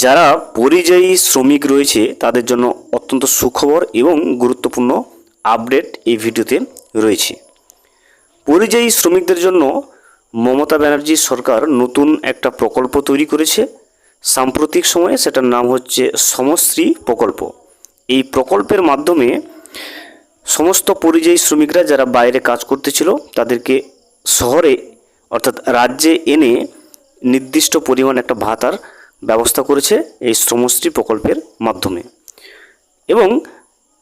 যারা পরিযায়ী শ্রমিক রয়েছে, তাদের জন্য অত্যন্ত সুখবর এবং গুরুত্বপূর্ণ আপডেট এই ভিডিওতে রয়েছে। পরিযায়ী শ্রমিকদের জন্য মমতা ব্যানার্জি সরকার নতুন একটা প্রকল্প তৈরি করেছে। সাম্প্রতিক সময়ে সেটার নাম হচ্ছে সমশ্রী প্রকল্প। এই প্রকল্পের মাধ্যমে সমস্ত পরিযায়ী শ্রমিকরা যারা বাইরে কাজ করতেছিল, তাদেরকে শহরে অর্থাৎ রাজ্যে এনে নির্দিষ্ট পরিমাণ একটা ভাতার ব্যবস্থা করেছে এই শ্রমশ্রী প্রকল্পের মাধ্যমে। এবং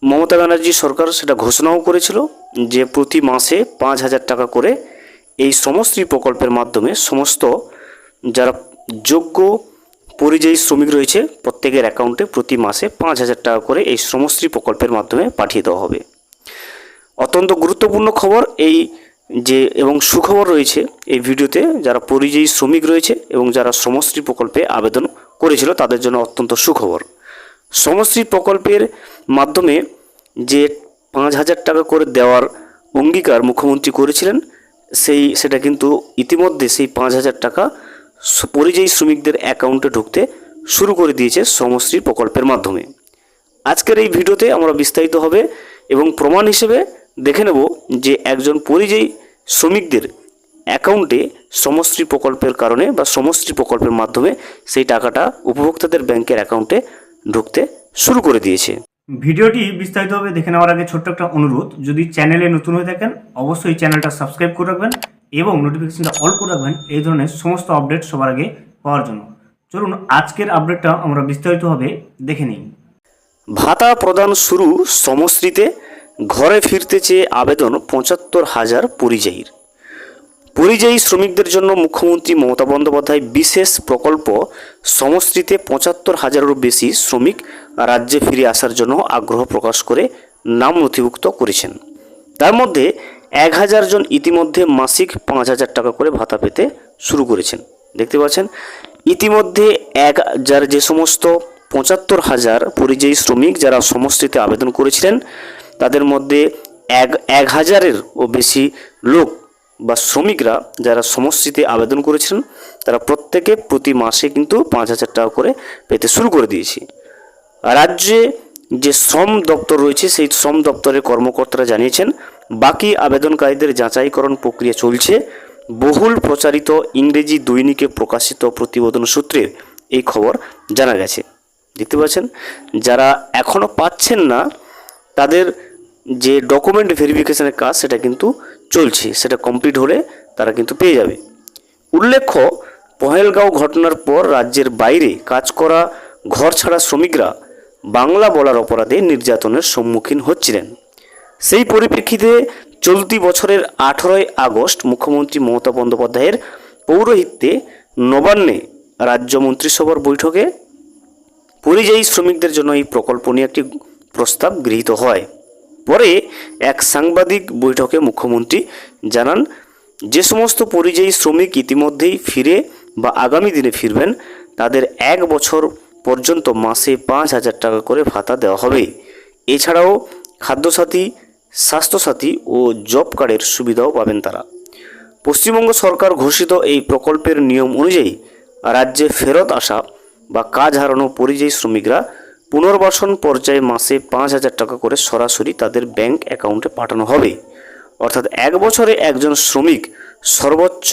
মমতা ব্যানার্জি সরকার সেটা ঘোষণাও করেছিল যে প্রতি মাসে পাঁচ হাজার টাকা করে এই শ্রমশ্রী প্রকল্পের মাধ্যমে সমস্ত যারা যোগ্য পরিযায়ী শ্রমিক রয়েছে প্রত্যেকের অ্যাকাউন্টে প্রতি মাসে পাঁচ হাজার টাকা করে এই শ্রমশ্রী প্রকল্পের মাধ্যমে পাঠিয়ে দেওয়া হবে। অত্যন্ত গুরুত্বপূর্ণ খবর, এই যে এবং সুখবর রয়েছে এই ভিডিওতে যারা পরিযায়ী শ্রমিক রয়েছে এবং যারা শ্রমশ্রী প্রকল্পে আবেদন করেছিল তাদের জন্য অত্যন্ত সুখবর। শ্রমশ্রী প্রকল্পের মাধ্যমে যে পাঁচ হাজার টাকা করে দেওয়ার অঙ্গীকার মুখ্যমন্ত্রী করেছিলেন, সেই সেটা কিন্তু ইতিমধ্যে সেই পাঁচ হাজার টাকা পরিযায়ী শ্রমিকদের অ্যাকাউন্টে ঢুকতে শুরু করে দিয়েছে শ্রমশ্রী প্রকল্পের মাধ্যমে। আজকের এই ভিডিওতে আমরা বিস্তারিত হবে এবং প্রমাণ হিসেবে দেখে নেব যে একজন পরিযায়ী শ্রমিকদের অ্যাকাউন্টে শ্রমশ্রী প্রকল্পের কারণে বা শ্রমশ্রী প্রকল্পের মাধ্যমে সেই টাকাটা উপভোক্তাদের ব্যাংকের অ্যাকাউন্টে ঢুকতে শুরু করে দিয়েছে। ভিডিওটি বিস্তারিতভাবে দেখে নেওয়ার আগে ছোট্ট একটা অনুরোধ যদি চ্যানেলে নতুন হয়ে থাকেন অবশ্যই চ্যানেলটা সাবস্ক্রাইব করে রাখবেন এবং নোটিফিকেশনটা অল করে রাখবেন এই ধরনের সমস্ত আপডেট সবার আগে পাওয়ার জন্য। চলুন আজকের আপডেটটা আমরা বিস্তারিতভাবে দেখে নিই। ভাতা প্রদান শুরু শ্রমশ্রীতে ঘরে ফিরতে চেয়ে আবেদন পঁচাত্তর হাজার পরিযায়ীর। পরিযায়ী শ্রমিকদের জন্য মুখ্যমন্ত্রী মমতা বন্দ্যোপাধ্যায় বিশেষ প্রকল্প, সমষ্টিতে পঁচাত্তর হাজারেরও বেশি শ্রমিক রাজ্যে ফিরে আসার জন্য আগ্রহ প্রকাশ করে নাম নথিভুক্ত করেছেন। তার মধ্যে এক হাজার জন ইতিমধ্যে মাসিক পাঁচ হাজার টাকা করে ভাতা পেতে শুরু করেছেন। দেখতে পাচ্ছেন, ইতিমধ্যে এক যার যে সমস্ত পঁচাত্তর হাজার পরিযায়ী শ্রমিক যারা সমষ্টিতে আবেদন করেছিলেন তাদের মধ্যে এক এক হাজারের ও বেশি লোক বা শ্রমিকরা যারা সমষ্টিতে আবেদন করেছিলেন, তারা প্রত্যেকে প্রতি মাসে কিন্তু পাঁচ হাজার টাকা করে পেতে শুরু করে দিয়েছে। রাজ্যে যে শ্রম দপ্তর রয়েছে, সেই শ্রম দপ্তরের কর্মকর্তারা জানিয়েছেন, বাকি আবেদনকারীদের যাচাইকরণ প্রক্রিয়া চলছে। বহুল প্রচারিত ইংরেজি দৈনিকে প্রকাশিত প্রতিবেদন সূত্রের এই খবর জানা গেছে। দেখতে পাচ্ছেন, যারা এখনও পাচ্ছেন না তাদের যে ডকুমেন্ট ভেরিফিকেশনের কাজ সেটা কিন্তু চলছে, সেটা কমপ্লিট হলে তারা কিন্তু পেয়ে যাবে। উল্লেখ্য, পহেলগাঁও ঘটনার পর রাজ্যের বাইরে কাজ করা ঘর ছাড়া শ্রমিকরা বাংলা বলার অপরাধে নির্যাতনের সম্মুখীন হচ্ছিলেন। সেই পরিপ্রেক্ষিতে চলতি বছরের আঠেরোই আগস্ট মুখ্যমন্ত্রী মমতা বন্দ্যোপাধ্যায়ের পৌরোহিত্যে নবান্নে রাজ্য মন্ত্রিসভার বৈঠকে পরিযায়ী শ্রমিকদের জন্য এই প্রকল্প নিয়ে একটি প্রস্তাব গৃহীত হয়। পরে এক সাংবাদিক বৈঠকে মুখ্যমন্ত্রী জানান, যে সমস্ত পরিযায়ী শ্রমিক ইতিমধ্যেই ফিরে বা আগামী দিনে ফিরবেন, তাদের এক বছর পর্যন্ত মাসে পাঁচ হাজার টাকা করে ভাতা দেওয়া হবে। এছাড়াও খাদ্যসাথী, স্বাস্থ্যসাথী ও জব কার্ডের সুবিধাও পাবেন তারা। পশ্চিমবঙ্গ সরকার ঘোষিত এই প্রকল্পের নিয়ম অনুযায়ী রাজ্যে ফেরত আসা বা কাজ হারানো পরিযায়ী শ্রমিকরা পুনর্বাসন পর্যায়ে মাসে পাঁচ হাজার টাকা করে সরাসরি তাদের ব্যাংক অ্যাকাউন্টে পাঠানো হবে। অর্থাৎ এক বছরে একজন শ্রমিক সর্বোচ্চ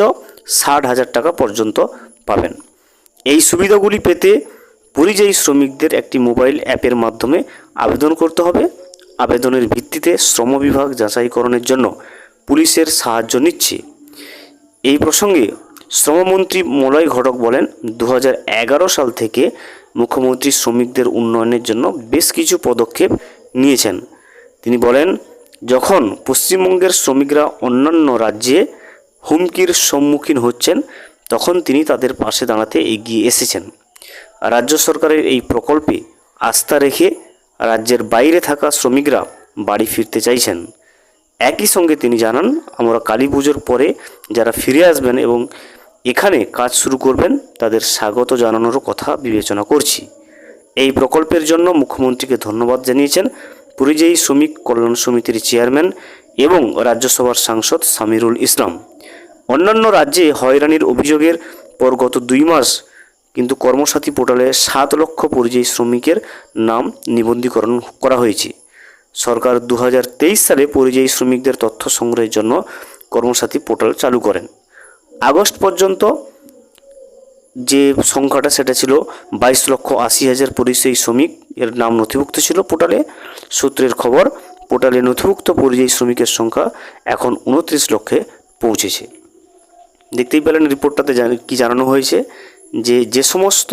ষাট হাজার টাকা পর্যন্ত পাবেন। এই সুবিধাগুলি পেতে পরিযায়ী শ্রমিকদের একটি মোবাইল অ্যাপের মাধ্যমে আবেদন করতে হবে। আবেদনের ভিত্তিতে শ্রম বিভাগ যাচাইকরণের জন্য পুলিশের সাহায্য নিচ্ছে। এই প্রসঙ্গে শ্রমমন্ত্রী মলয় ঘটক বলেন দু হাজার এগারো সাল থেকে মুখ্যমন্ত্রী শ্রমিকদের উন্নয়নের জন্য বেশ কিছু পদক্ষেপ নিয়েছেন। তিনি বলেন, যখন পশ্চিমবঙ্গের শ্রমিকরা অন্যান্য রাজ্যে হুমকির সম্মুখীন হচ্ছেন, তখন তিনি তাদের পাশে দাঁড়াতে এগিয়ে এসেছেন। রাজ্য সরকারের এই প্রকল্পে আস্থা রেখে রাজ্যের বাইরে থাকা শ্রমিকরা বাড়ি ফিরতে চাইছেন। একই সঙ্গে তিনি জানান, আমরা কালী পুজোর পরে যারা ফিরে আসবেন এবং এখানে কাজ শুরু করবেন, তাদের স্বাগত জানানোরও কথা বিবেচনা করছি। এই প্রকল্পের জন্য মুখ্যমন্ত্রীকে ধন্যবাদ জানিয়েছেন পরিযায়ী শ্রমিক কল্যাণ সমিতির চেয়ারম্যান এবং রাজ্যসভার সাংসদ সামিরুল ইসলাম। অন্যান্য রাজ্যে হয়রানির অভিযোগের পর গত দুই মাস কিন্তু কর্মসাথী পোর্টালে সাত লক্ষ পরিযায়ী শ্রমিকের নাম নিবন্ধীকরণ করা হয়েছে। সরকার দু হাজার তেইশ সালে পরিযায়ী শ্রমিকদের তথ্য সংগ্রহের জন্য কর্মসাথী পোর্টাল চালু করেন। আগস্ট পর্যন্ত যে সংখ্যাটা সেটা ছিল বাইশ লক্ষ আশি হাজার পরিযায়ী শ্রমিক, এর নাম নথিভুক্ত ছিল পোর্টালে। সূত্রের খবর, পোর্টালে নথিভুক্ত পরিযায়ী শ্রমিকের সংখ্যা এখন উনত্রিশ লক্ষে পৌঁছেছে। দেখতেই পেলেন রিপোর্টটাতে কি জানানো হয়েছে যে যে সমস্ত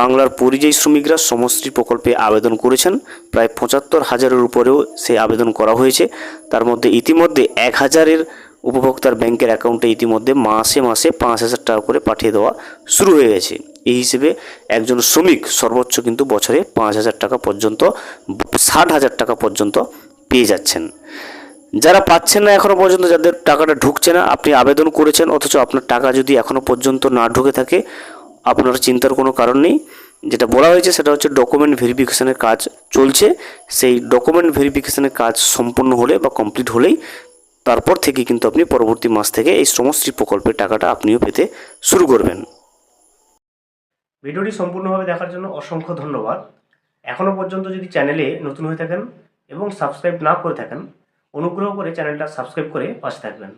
বাংলার পরিযায়ী শ্রমিকরা সমশ্রী প্রকল্পে আবেদন করেছেন, প্রায় পঁচাত্তর হাজারের উপরেও সেই আবেদন করা হয়েছে। তার মধ্যে ইতিমধ্যে এক হাজারের উপভোক্তার ব্যাংকের অ্যাকাউন্টে ইতিমধ্যে মাসে মাসে পাঁচ হাজার টাকা করে পাঠিয়ে দেওয়া শুরু হয়ে গেছে। এই হিসেবে একজন শ্রমিক সর্বোচ্চ কিন্তু বছরে পাঁচ হাজার টাকা পর্যন্ত ষাট হাজার টাকা পর্যন্ত পেয়ে যাচ্ছেন। যারা পাচ্ছেন না এখনও পর্যন্ত, যাদের টাকাটা ঢুকছে না, আপনি আবেদন করেছেন, অথচ আপনার টাকা যদি এখনও পর্যন্ত না ঢুকে থাকে, আপনার চিন্তার কোনো কারণ নেই। যেটা বলা হয়েছে সেটা হচ্ছে ডকুমেন্ট ভেরিফিকেশনের কাজ চলছে। সেই ডকুমেন্ট ভেরিফিকেশনের কাজ সম্পূর্ণ হলে বা কমপ্লিট হলেই তারপর থেকে কিন্তু আপনি পরবর্তী মাস থেকে এই শ্রমশ্রী প্রকল্পের টাকাটা আপনিও পেতে শুরু করবেন। ভিডিওটি সম্পূর্ণভাবে দেখার জন্য অসংখ্য ধন্যবাদ। এখনও পর্যন্ত যদি চ্যানেলে নতুন হয়ে থাকেন এবং সাবস্ক্রাইব না করে থাকেন, অনুগ্রহ করে চ্যানেলটা সাবস্ক্রাইব করে পাশে থাকবেন।